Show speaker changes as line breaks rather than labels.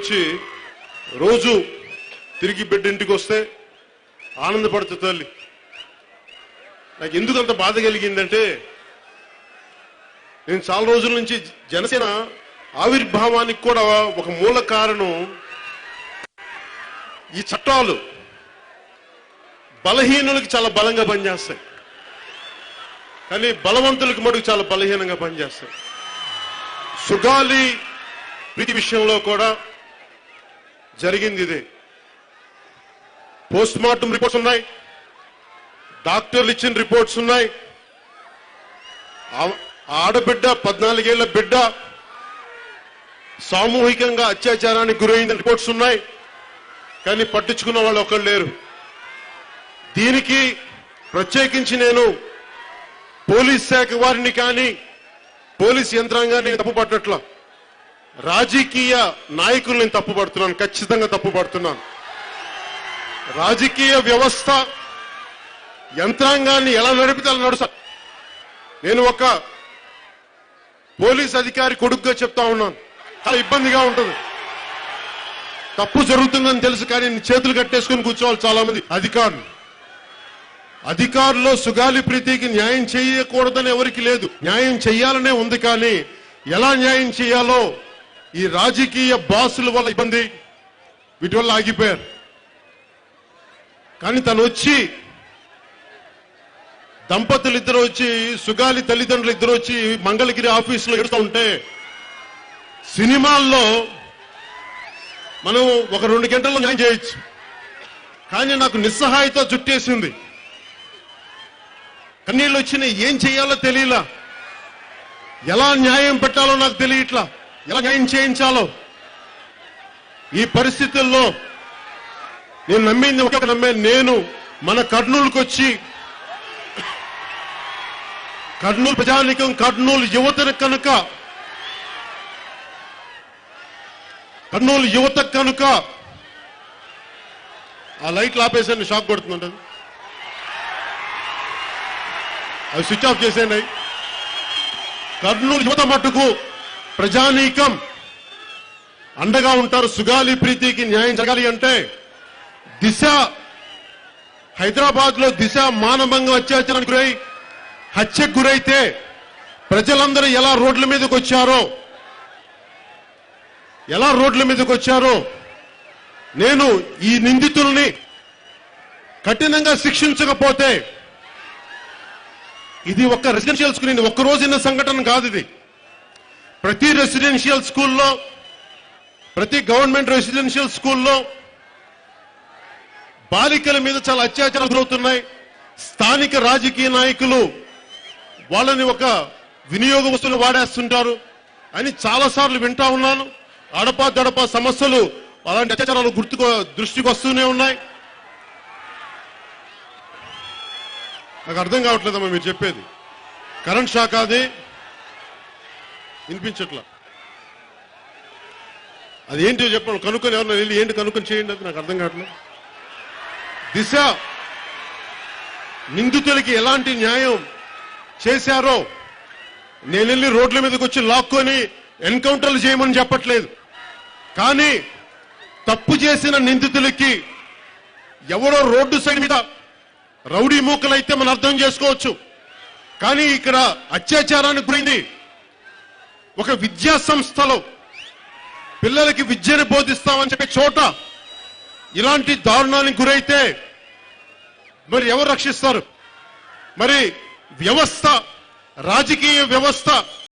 వచ్చి రోజు తిరిగి బిడ్డ ఇంటికి వస్తే ఆనందపడుతుంది తల్లి. నాకు ఎందుకు అంత బాధ కలిగిందంటే నేను చాలా రోజుల నుంచి జనసేన ఆవిర్భావానికి కూడా ఒక మూల కారణం ఈ చట్టాలు బలహీనులకి చాలా బలంగా పనిచేస్తాయి. కానీ బలవంతులకు మటుకు చాలా బలహీనంగా పనిచేస్తాయి. సుగాలి ప్రతి విషయంలో కూడా జరిగింది ఇది. పోస్ట్ మార్టం రిపోర్ట్స్ ఉన్నాయి. డాక్టర్లు ఇచ్చిన రిపోర్ట్స్ ఉన్నాయి. ఆ- ఆడబిడ్డ పద్నాలుగేళ్ళ బిడ్డ సామూహికంగా అత్యాచారానికి గురైంది రిపోర్ట్స్ ఉన్నాయి. కానీ పట్టించుకున్న వాళ్ళు ఒకళ్ళు లేరు. దీనికి ప్రత్యేకించి నేను పోలీస్ శాఖ వారిని కానీ పోలీస్ యంత్రాంగాన్ని తప్పు పట్టట్లా రాజకీయ నాయకుల్ని నేను తప్పుపడుతున్నాను ఖచ్చితంగా తప్పుపడుతున్నాను. రాజకీయ వ్యవస్థ యంత్రాంగాన్ని ఎలా నడిపితే అలా నడుస్తా. నేను ఒక పోలీస్ అధికారి కొడుకుగా చెప్తా ఉన్నాను. చాలా ఇబ్బందిగా ఉంటుంది. తప్పు జరుగుతుందని తెలుసు కానీ చేతులు కట్టేసుకుని కూర్చోవాలి చాలా మంది అధికారులు. అధికారులు సుగాలి ప్రీతికి న్యాయం చేయకూడదని ఎవరికి లేదు. న్యాయం చేయాలనే ఉంది కానీ ఎలా న్యాయం చేయాలో ఈ రాజకీయ బాసుల వల్ల ఇబ్బంది. వీటి వల్ల ఆగిపోయారు. కానీ తను వచ్చి దంపతులు ఇద్దరు వచ్చి సుగాలి తల్లిదండ్రులు ఇద్దరు వచ్చి మంగళగిరి ఆఫీసులో ఎడుతూ ఉంటే సినిమాల్లో మనం ఒక రెండు గంటల్లో న్యాయం చేయొచ్చు. కానీ నాకు నిస్సహాయత చుట్టేసింది కన్నీళ్ళు వచ్చినాయి. ఏం చేయాలో తెలియలా. ఎలా న్యాయం పెట్టాలో నాకు తెలియట్లా. ఎలా జాయిన్ చేయించాలో? ఈ పరిస్థితుల్లో నేను నమ్మింది ఒక నమ్మే నేను మన కర్నూలుకు వచ్చి కర్నూలు ప్రజానికం కర్నూలు యువతను కనుక కర్నూలు యువత కనుక ఆ లైట్లు ఆపేసాను షాక్ కొడుతుందంట అవి స్విచ్ ఆఫ్ చేసేనాయి కర్నూలు యువత మట్టుకు ప్రజానీకం. అండగా ఉంటారు సుగాలి ప్రీతికి న్యాయం జరగాలి అంటే దిశ హైదరాబాద్లో దిశ మానభంగం అత్యాచారానికి గురై హత్యకు గురైతే ప్రజలందరూ ఎలా రోడ్ల మీదకి వచ్చారో ఎలా రోడ్ల మీదకి వచ్చారో నేను ఈ నిందితుల్ని కఠినంగా శిక్షించకపోతే ఇది ఒక్క రెసిడెన్షియల్స్ నేను ఒక్కరోజు ఒక్క సంఘటన కాదు ఇది. ప్రతి రెసిడెన్షియల్ స్కూల్లో ప్రతి గవర్నమెంట్ రెసిడెన్షియల్ స్కూల్లో బాలికల మీద చాలా అత్యాచారాలు జరుగుతున్నాయి. స్థానిక రాజకీయ నాయకులు వాళ్ళని ఒక వినియోగ వస్తువులు వాడేస్తుంటారు అని చాలా సార్లు వింటా ఉన్నాను. అడపా దడపా సమస్యలు అలాంటి అత్యాచారాలు గుర్తుకు దృష్టికి వస్తూనే ఉన్నాయి. నాకు అర్థం కావట్లేదమ్మా మీరు చెప్పేది. కరెంట్ షాక్ అది వినిపించట్లా. అది ఏంటో చెప్పండి కనుక్కొని ఎవరన్నా వెళ్ళి ఏంటి కనుక్కొని చేయండి అది నాకు అర్థం కావట్లేదు దిశ నిందితులకి ఎలాంటి న్యాయం చేశారో నేను వెళ్ళి రోడ్ల మీదకి వచ్చి లాక్కొని ఎన్కౌంటర్లు చేయమని చెప్పట్లేదు. కానీ తప్పు చేసిన నిందితులకి ఎవరో రోడ్డు సైడ్ మీద రౌడీ మూకలైతే మనం అర్థం చేసుకోవచ్చు. కానీ ఇక్కడ అత్యాచారానికి గురైంది ఒక విద్యా సంస్థలో పిల్లలకి విద్యను బోధిస్తామని చెప్పే చోట ఇలాంటి దారుణానికి గురైతే మరి ఎవరు రక్షిస్తారు? మరి వ్యవస్థ రాజకీయ వ్యవస్థ